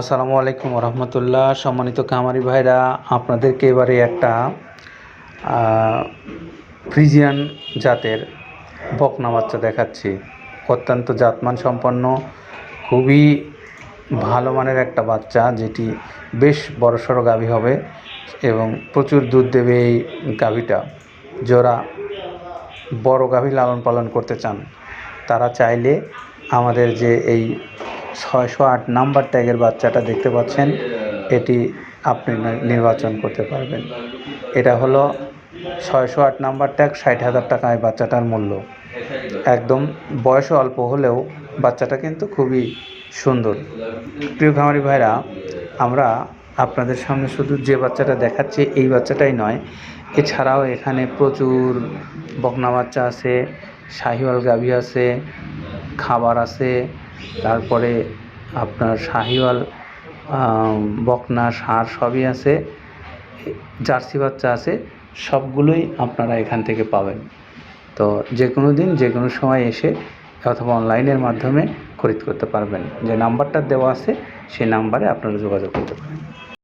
আসসালামু আলাইকুম রহমতুল্লাহ সম্মানিত কামারি ভাইরা, আপনাদেরকে এবারে একটা ফ্রিজিয়ান জাতের বকনা বাচ্চা দেখাচ্ছি। অত্যন্ত জাতমান সম্পন্ন, খুবই ভালো মানের একটা বাচ্চা, যেটি বেশ বড়সড় গাভী হবে এবং প্রচুর দুধ দেবে এই গাভীটা। যারা বড় গাভী লালন পালন করতে চান, তারা চাইলে আমাদের যে এই ছয়শো আট নাম্বার ট্যাগের বাচ্চাটা দেখতে পাচ্ছেন। এটি আপনি নির্বাচন করতে পারবেন। এটা হলো ছয়শো আট নাম্বার ট্যাগ, ষাট হাজার টাকা এই বাচ্চাটার মূল্য। একদম বয়স অল্প হলেও বাচ্চাটা কিন্তু খুবই সুন্দর। প্রিয় খামারি ভাইরা, আমরা আপনাদের সামনে শুধু যে বাচ্চাটা দেখাচ্ছে, এই বাচ্চাটাই নয়। এছাড়াও এখানে প্রচুর বকনা বাচ্চা আছে, শাহিওয়াল গাভী আছে, খাবার আছে তারপরে আপনার শাহিওয়াল বকনা, সার সবই আছে, জার্সি বাচ্চা আছে, সবগুলোই আপনারা এখান থেকে পাবেন। তো যে কোনো দিন, যে কোনো সময় এসে অথবা অনলাইনের মাধ্যমে খরিদ করতে পারবেন। যে নাম্বারটা দেওয়া আছে, সেই নাম্বারে আপনারা যোগাযোগ করতে পারেন।